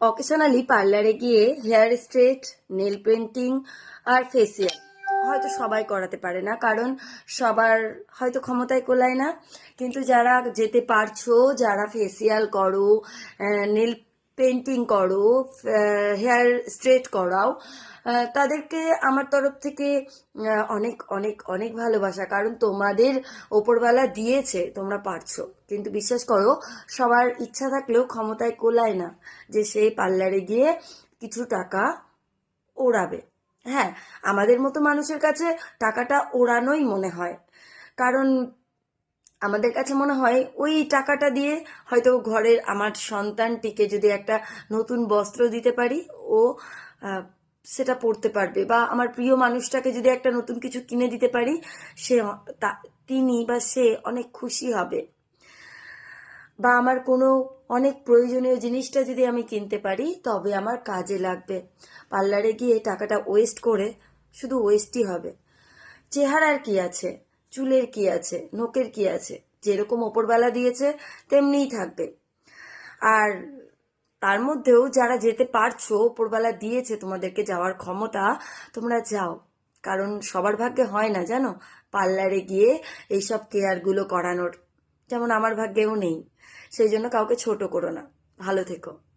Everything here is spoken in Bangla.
অকেশনালি পার্লারে গিয়ে হেয়ার স্ট্রেট নেল পেন্টিং আর ফেসিয়াল হয়তো সবাই করাতে পারে না, কারণ সবার হয়তো ক্ষমতায় কোলায় না। কিন্তু যারা যেতে পারছ, যারা ফেসিয়াল করো নেল পেন্টিং করো হেয়ার স্ট্রেট করাও তাদেরকে আমার তরফ থেকে অনেক অনেক অনেক ভালোবাসা। কারণ তোমাদের ওপরবেলা দিয়েছে, তোমরা পারছ। কিন্তু বিশ্বাস করো, সবার ইচ্ছা থাকলেও ক্ষমতায় কোলায় না যে সে পার্লারে গিয়ে কিছু টাকা ওড়াবে। হ্যাঁ আমাদের মতো মানুষের কাছে টাকাটা ওড়ানোই মনে হয়। কারণ আমাদের কাছে মনে হয় ওই টাকাটা দিয়ে হয়তো ঘরের আমার সন্তানটিকে যদি একটা নতুন বস্ত্র দিতে পারি, ও সেটা পরতে পারবে। বা আমার প্রিয় মানুষটাকে যদি একটা নতুন কিছু কিনে দিতে পারি, সে তিনি বা সে অনেক খুশি হবে। বা আমার কোনো অনেক প্রয়োজনীয় জিনিসটা যদি আমি কিনতে পারি, তবে আমার কাজে লাগবে। পার্লারে গিয়ে টাকাটা ওয়েস্ট করে শুধু ওয়েস্টই হবে। চেহারার কি আছে? চুলের কি আছে নোকের কি আছে? যেরকম ওপরবেলা দিয়েছে, তেমনিই থাকবে। আর তার মধ্যেও যারা যেতে পারছ, ওপরবেলা দিয়েছে তোমাদেরকে যাওয়ার ক্ষমতা, তোমরা যাও। কারণ সবার ভাগ্যে হয় না, জানো? পার্লারে গিয়ে এইসব কেয়ারগুলো করানোর। যেমন আমার ভাগ্যেও নেই। সেই জন্য কাউকে ছোট করো না। ভালো থেকো।